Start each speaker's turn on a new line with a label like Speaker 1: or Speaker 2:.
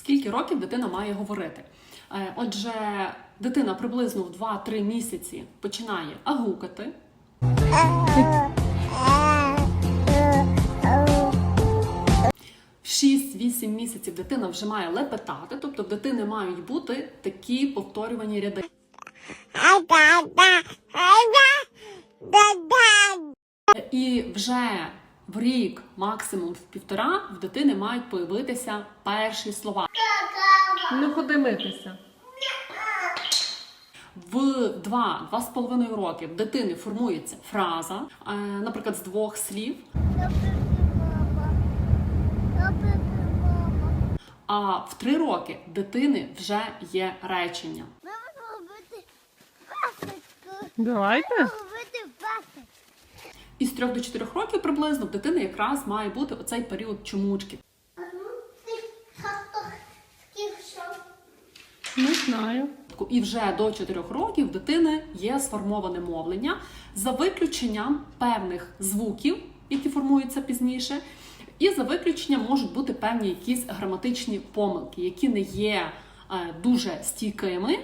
Speaker 1: скільки років дитина має говорити. Е, Отже, дитина приблизно в 2-3 місяці починає агукати. В 6-8 місяців дитина вже має лепетати, тобто в дитини мають бути такі повторювані ряди. І вже в рік, максимум в півтора, в дитини мають появитися перші слова.
Speaker 2: Ну ходи митися.
Speaker 1: В 2-2,5 роки в дитини формується фраза, е, наприклад, з двох слів. А в 3 роки в дитини вже є речення.
Speaker 2: Давайте.
Speaker 3: Пасочку.
Speaker 1: 3 до 4 років приблизно в дитини якраз має бути оцей період чомучки.
Speaker 3: А ну?
Speaker 2: Не знаю.
Speaker 1: І вже до 4 років в дитини є сформоване мовлення за виключенням певних звуків, які формуються пізніше. І за виключенням можуть бути певні якісь граматичні помилки, які не є е, дуже стійкими,